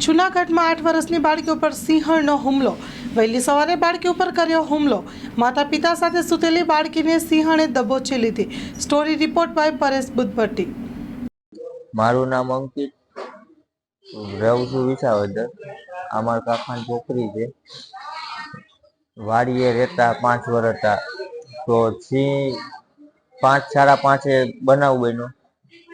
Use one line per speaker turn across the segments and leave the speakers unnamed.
જૂનાગઢમાં આઠ વર્ષની બાળકી ઉપર સિંહણનો હુમલો. વહેલી સવારે બાળકી ઉપર કર્યો હુમલો. માતા પિતા સાથે સૂતેલી બાળકીને સિંહણે દબોચી લીધી. Story report by Paresh Buddhabhatti.
મારું નામ અંકિત. રહું છું વિસાવદર. અમાર કાકાની છોકરી છે. વાડીએ રહેતા પાંચ વર્ષ હતા. તો સિંહ પાંચ, સાડા પાંચે બનાવ બન્યો.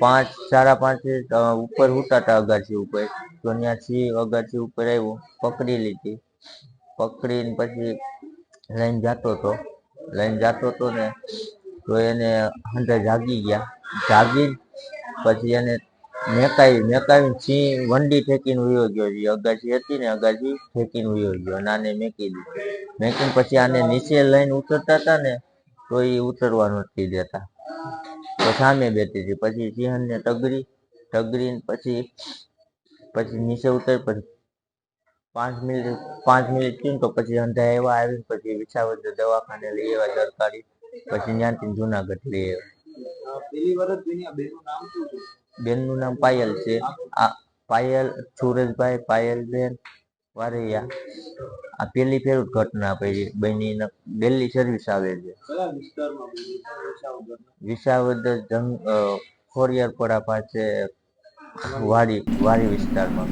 પાંચ, સાડા પાંચે ઉપર ઉપર ઉતારતા અગાસી ઉપર. તો ત્યાં સિંહ અગાસી ઉપર આવ્યો, પકડી લીધી. પકડીને પછી લઈને જતો હતો. લઈને જતો હતો ને, તો એને અંદર જાગી ગયા. જાગી પછી એને મેકાવી મેકાવીને સિંહ વંડી ફેંકીને ઉયો ગયો છે. અગાસી હતી ને અગાસી ફેંકીને ઉયો ગયો. અને આને મેકી દીધી. મેકીને પછી આને નીચે લઈને ઉતરતા હતા ને, તો એ ઉતરવા નથી દેતા. સામે બેઠી હતી પછી સિંહણને ટગરી ટગરી પછી પછી નીચે ઉતર પછી પાંચ મિનિટ પાંચ મિનિટ થયું તો પછી અંધા એવા આવી પછી વિછાવદર દવાખાને લઈ આવ્યા સરકારી. પછી ત્યાંથી જુનાગઢ લઈ આવ્યા.
બેનનું નામ પાયલ છે?
આ પાયલ આ પાયલ બેન પાયલબેન વારૈયા આ પેલી ફેર ઘટના પડી બની દિલ્હી સર્વિસ આવે છે? વિસાવદર જંગ પડા પાસે વાડી વાડી વિસ્તારમાં